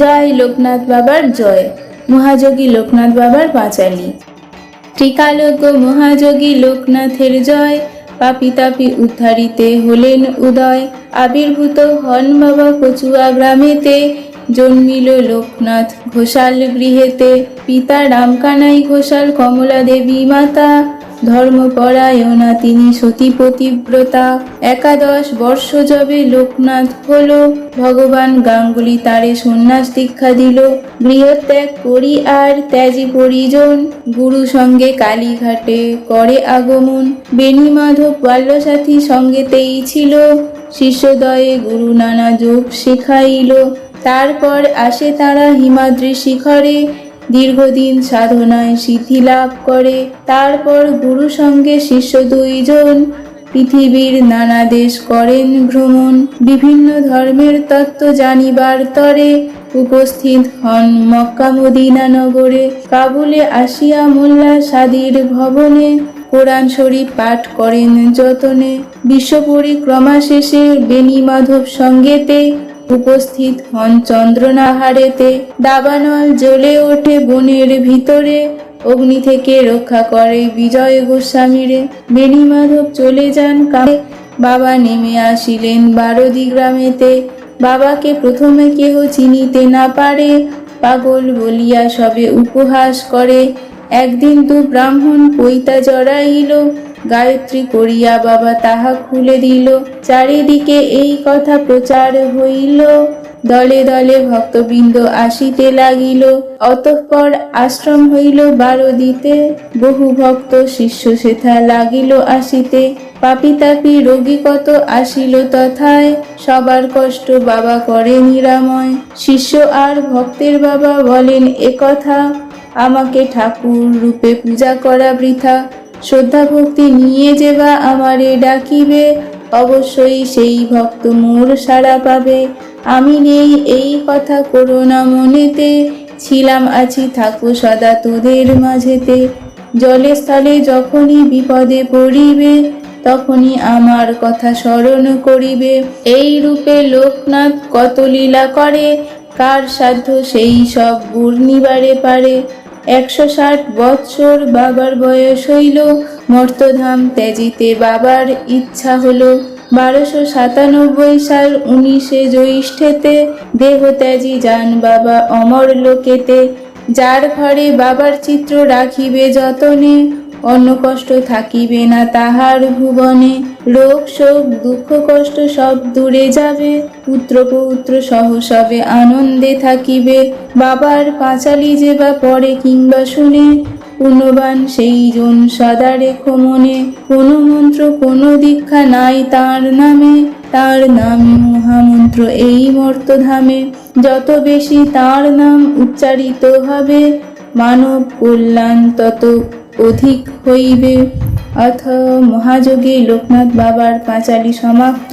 জয় লোকনাথ বাবার জয়। মহাযোগী লোকনাথ বাবার পাঁচালি ত্রিকালজ্ঞ মহাযোগী লোকনাথের জয়। পাপি তাপি উদ্ধারিতে হলেন উদয়। আবির্ভূত হন বাবা কচুয়া গ্রামেতে। জন্মিল লোকনাথ ঘোষাল গৃহেতে। পিতা রামকানাই ঘোষাল কমলা দেবী মাতা। ধর্মপরায়ণা তিনি সতী পতিব্রতা। একাদশ বর্ষ যবে লোকনাথ হলো। ভগবান গাঙ্গুলি তারে সন্ন্যাস দীক্ষা দিল। গৃহত্যাগ করি আর ত্যাজি পরিজন। গুরু সঙ্গে কালীঘাটে করে আগমন। বেণী মাধব বাল্যসাথী সঙ্গেতেই ছিল। শিষ্যদয়ে গুরু নানা যোগ শেখাইল। তারপর আসে তারা হিমাদ্রি শিখরে। দীর্ঘদিন সাধনায় সিদ্ধি লাভ করে, তারপর গুরু সঙ্গে শিষ্য দুইজন পৃথিবীর নানা দেশ করেন ভ্রমণ। বিভিন্ন ধর্মের তত্ত্ব জানিবার তরে উপস্থিত হন মক্কা মদিনা নগরে। কাবুলে আসিয়া মোল্লা সাদির ভবনে কোরআন শরীফ পাঠ করেন যতনে। বিশ্ব পরিক্রমা শেষে বেণী মাধব সঙ্গেতে উপস্থিত হন চন্দ্রনাহারেতে। দাবানল জ্বলে ওঠে বনের ভিতরে। অগ্নি থেকে রক্ষা করে বিজয় গোস্বামীরে। বেণী মাধব চলে যান কামে। বাবা নেমে আসিলেন বারদি গ্রামেতে। বাবাকে প্রথমে কেহ চিনিতে না পারে। পাগল বলিয়া সবে উপহাস করে। একদিন দু ব্রাহ্মণ পৈতা জড়াইল। গায়ত্রী করিয়া বাবা তাহা খুলে দিল। চারিদিকে এই কথা প্রচার হইল। দলে দলে ভক্তবৃন্দ আসিতে লাগিল। অতঃপর আশ্রম হইল বারদিতে। বহু ভক্ত শিষ্য সেথা লাগিল আসিতে। পাপি তাপি রোগী কত আসিল তথায়। সবার কষ্ট বাবা করে নিরাময়। শিষ্য আর ভক্তের বাবা বলেন একথা আমাকে ঠাকুর রূপে পূজা করা বৃথা। শ্রদ্ধা ভক্তি নিয়ে যেবা আমারে ডাকিবে, অবশ্যই সেই ভক্ত মোর সাড়া পাবে। আমি নেই এই কথা করো না মনেতে, ছিলাম আছি থাকো সদা তোদের মাঝেতে। জলে স্থলে যখনই বিপদে পড়িবে, তখনই আমার কথা স্মরণ করিবে। এই রূপে লোকনাথ কত লীলা করে, কার সাধ্য সেই সব গুর্নিবারে পারে? একশো ষাট বৎসর বাবার বয়স হইল, মর্তধাম ত্যাজিতে বাবার ইচ্ছা হলো। বারোশো সাতানব্বই সাল উনিশে জ্যৈষ্ঠেতে দেহ ত্যাজি যান বাবা অমর লোকেতে। যার ঘরে বাবার চিত্র রাখিবে যতনে, অন্য কষ্ট থাকিবে না তাহার ভুবনে। রোগ শোক, দুঃখ, কষ্ট সব দূরে যাবে। পুত্র, পৌত্র সহ সবে আনন্দে থাকিবে। বাবার পাঁচালি যে বা পড়ে কিংবা শুনে, পুণ্যবান সেই জন সদা রেখো মনে। কোনো মন্ত্র, কোনো দীক্ষা নাই তার নামে। তার নামে মহামন্ত্র এই মর্তধামে। যত বেশি তার নাম উচ্চারিত হবে, মানব কল্যাণ তত অধিক হইবে। অথ মহাযোগী লোকনাথ বাবার পাঁচালী সমাপ্ত।